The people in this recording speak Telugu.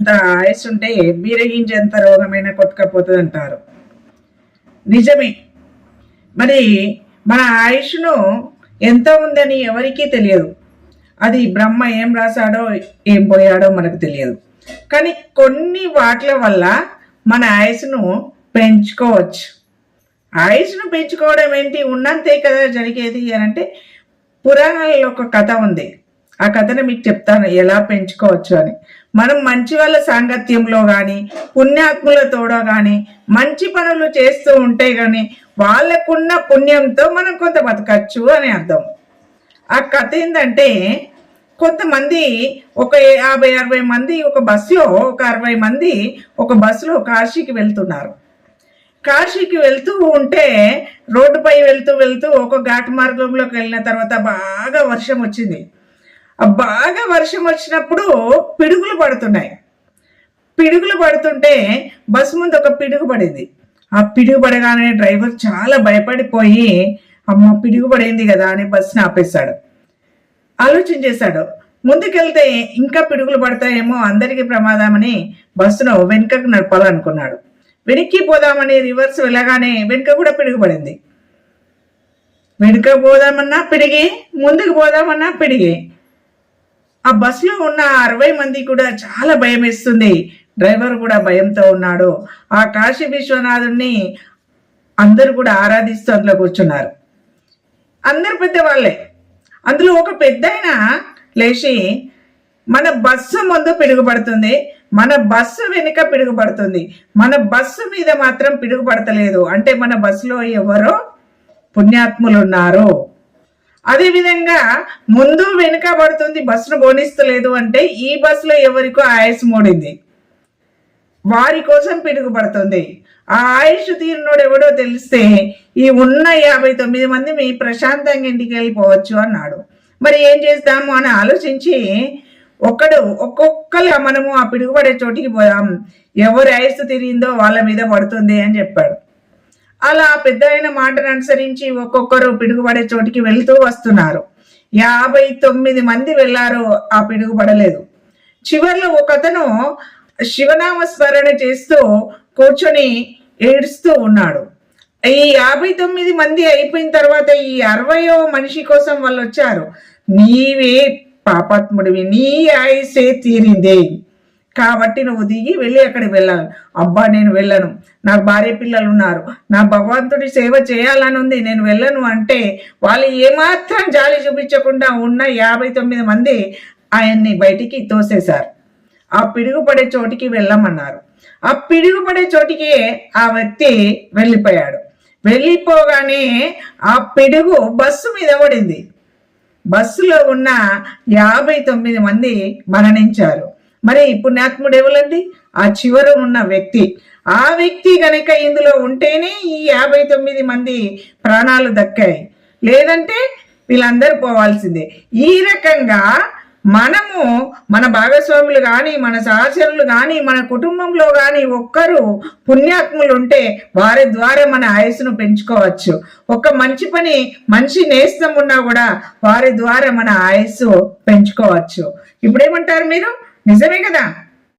అంత ఆయుస్ ఉంటే బీరగించేంత రోగమైనా కొట్టుకపోతుంది అంటారు నిజమే. మరి మన ఆయుష్ను ఎంత ఉందని ఎవరికీ తెలియదు. అది బ్రహ్మ ఏం రాశాడో ఏం పోయాడో మనకు తెలియదు. కానీ కొన్ని వాట్ల వల్ల మన ఆయుష్ను పెంచుకోవచ్చు. ఆయుష్ను పెంచుకోవడం ఏంటి? ఉన్నంతే కదా జరిగేది అని అంటే పురాణాలలో ఒక కథ ఉంది. ఆ కథను మీకు చెప్తాను ఎలా పెంచుకోవచ్చు అని. మనం మంచి వాళ్ళ సాంగత్యంలో కానీ పుణ్యాత్ములతోడో కానీ మంచి పనులు చేస్తూ ఉంటే కానీ వాళ్ళకున్న పుణ్యంతో మనం కొంత బతకచ్చు అని అర్థం. ఆ కథ ఏంటంటే కొంతమంది ఒక యాభై అరవై మంది ఒక బస్సులో ఒక అరవై మంది ఒక బస్సులో కాశీకి వెళ్తున్నారు. కాశీకి వెళ్తూ ఉంటే రోడ్డుపై వెళ్తూ వెళ్తూ ఒక ఘాట్ మార్గంలోకి వెళ్ళిన తర్వాత బాగా వర్షం వచ్చింది. బాగా వర్షం వచ్చినప్పుడు పిడుగులు పడుతున్నాయి. పిడుగులు పడుతుంటే బస్సు ముందు ఒక పిడుగు పడింది. ఆ పిడుగు పడగానే డ్రైవర్ చాలా భయపడిపోయి అమ్మ పిడుగు పడింది కదా అని బస్సుని ఆపేశాడు. ఆలోచన చేశాడు. ముందుకెళ్తే ఇంకా పిడుగులు పడతాయేమో అందరికీ ప్రమాదమని బస్సును వెనుకకు నడపాలనుకున్నాడు. వెనక్కి పోదామని రివర్స్ వెళ్ళగానే వెనుక కూడా పిడుగు పడింది. వెనుక పోదామన్నా పిడిగి ముందుకు పోదామన్నా పిడిగి. ఆ బస్సులో ఉన్న అరవై మంది కూడా చాలా భయం వేస్తుంది డ్రైవర్ కూడా భయంతో ఉన్నాడు. ఆ కాశీ విశ్వనాథుడిని అందరూ కూడా ఆరాధిస్తూ అందులో కూర్చున్నారు. అందరు పెద్దవాళ్ళే. అందులో ఒక పెద్ద లేచి మన బస్సు ముందు పిడుగుపడుతుంది. మన బస్సు వెనుక పిడుగుపడుతుంది. మన బస్సు మీద మాత్రం పిడుగుపడతలేదు. అంటే మన బస్సులో ఎవరో పుణ్యాత్ములు ఉన్నారు అదేవిధంగా ముందు వెనుక పడుతుంది బస్సును బోనిస్తలేదు అంటే ఈ బస్సులో ఎవరికో ఆయుస్ మూడింది. వారి కోసం పిడుగుపడుతుంది. ఆ ఆయుష్ తీరినోడు ఎవడో తెలిస్తే ఈ ఉన్న యాభై తొమ్మిది మంది మీ ప్రశాంతంగా ఇంటికి వెళ్ళిపోవచ్చు అన్నాడు. మరి ఏం చేస్తాము అని ఆలోచించి ఒక్కడు ఒక్కొక్కరు మనము ఆ పిడుగుపడే చోటికి పోదాం. ఎవరు ఆయుస్సు తిరిగిందో వాళ్ళ మీద పడుతుంది అని చెప్పాడు. అలా పెద్ద అయిన మాటను అనుసరించి ఒక్కొక్కరు పిడుగుపడే చోటికి వెళ్తూ వస్తున్నారు. యాభై తొమ్మిది మంది వెళ్ళారు ఆ పిడుగుపడలేదు. చివరిలో ఒకతను శివనామ స్మరణ చేస్తూ కూర్చొని ఏడుస్తూ ఉన్నాడు. ఈ యాభై తొమ్మిది మంది అయిపోయిన తర్వాత ఈ అరవయో మనిషి కోసం వాళ్ళు వచ్చారు. నీవే పాపాత్ముడివి నీ ఆయుసే తీరిందే. కాబట్టి నువ్వు దిగి వెళ్ళి అక్కడికి వెళ్ళాలి. అబ్బా నేను వెళ్ళను. నాకు భార్య పిల్లలు ఉన్నారు నా భగవంతుడి సేవ చేయాలని ఉంది. నేను వెళ్ళను అంటే వాళ్ళు ఏమాత్రం జాలి చూపించకుండా ఉన్న యాభై తొమ్మిది మంది ఆయన్ని బయటికి తోసేశారు. ఆ పిడుగుపడే చోటికి వెళ్ళమన్నారు. ఆ పిడుగుపడే చోటికి ఆ వ్యక్తి వెళ్ళిపోయాడు. వెళ్ళిపోగానే ఆ పిడుగు బస్సు మీద పడింది బస్సులో ఉన్న యాభై తొమ్మిది మంది మరణించారు. మరి పుణ్యాత్ముడు ఎవరండి ఆ చివర ఉన్న వ్యక్తి. ఆ వ్యక్తి గనక ఇందులో ఉంటేనే ఈ యాభై తొమ్మిది మంది ప్రాణాలు దక్కాయి. లేదంటే వీళ్ళందరూ పోవాల్సిందే. ఈ రకంగా మనము మన భాగస్వాములు కానీ మన సహచరులు కానీ మన కుటుంబంలో కానీ ఒక్కరు పుణ్యాత్ములు ఉంటే వారి ద్వారా మన ఆయస్సును పెంచుకోవచ్చు. ఒక మంచి పని మంచి నేస్తం ఉన్నా కూడా వారి ద్వారా మన ఆయుస్సు పెంచుకోవచ్చు. ఇప్పుడేమంటారు మీరు? నిజమే కదా?